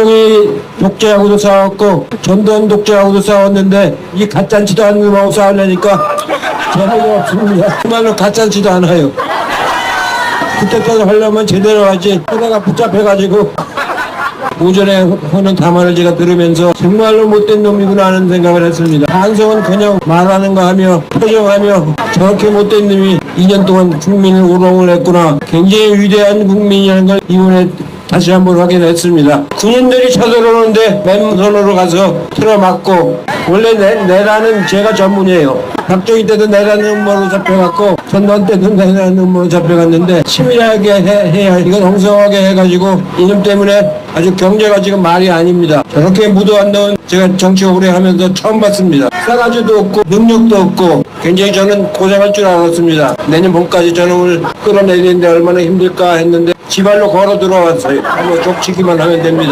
형이 독재하고도 싸웠고 전두환 독재하고도 싸웠는데 이 가짠치도 않은 놈하고 싸우려니까 재미가 없습니다. 정말로 가짠치도 않아요. 그때까지 하려면 제대로 하지 하다가 붙잡혀가지고 오전에 하는 담화를 제가 들으면서 정말로 못된 놈이구나 하는 생각을 했습니다. 반성은 그냥 말하는 거 하며 표정하며 저렇게 못된 놈이 2년 동안 국민을 우롱을 했구나. 굉장히 위대한 국민이라는 걸 이번에 다시 한번 확인했습니다. 군인들이 쳐들어오는데 맨손으로 가서 틀어막고 원래 내, 내라는 제가 전문이에요. 박정희 때도 내라는 음모로 잡혀갔고 전두환 때도 내라는 음모로 잡혀갔는데 치밀하게 해, 해야 이건 홍성하게 해가지고 이념 때문에 아주 경제가 지금 말이 아닙니다. 저렇게 무도 안 넣은 제가 정치 오래 하면서 처음 봤습니다. 싸가지도 없고 능력도 없고 굉장히 저는 고생할 줄 알았습니다. 내년 봄까지 저놈을 끌어내리는데 얼마나 힘들까 했는데 지발로 걸어 들어왔어요. 한번 족치기만 하면 됩니다.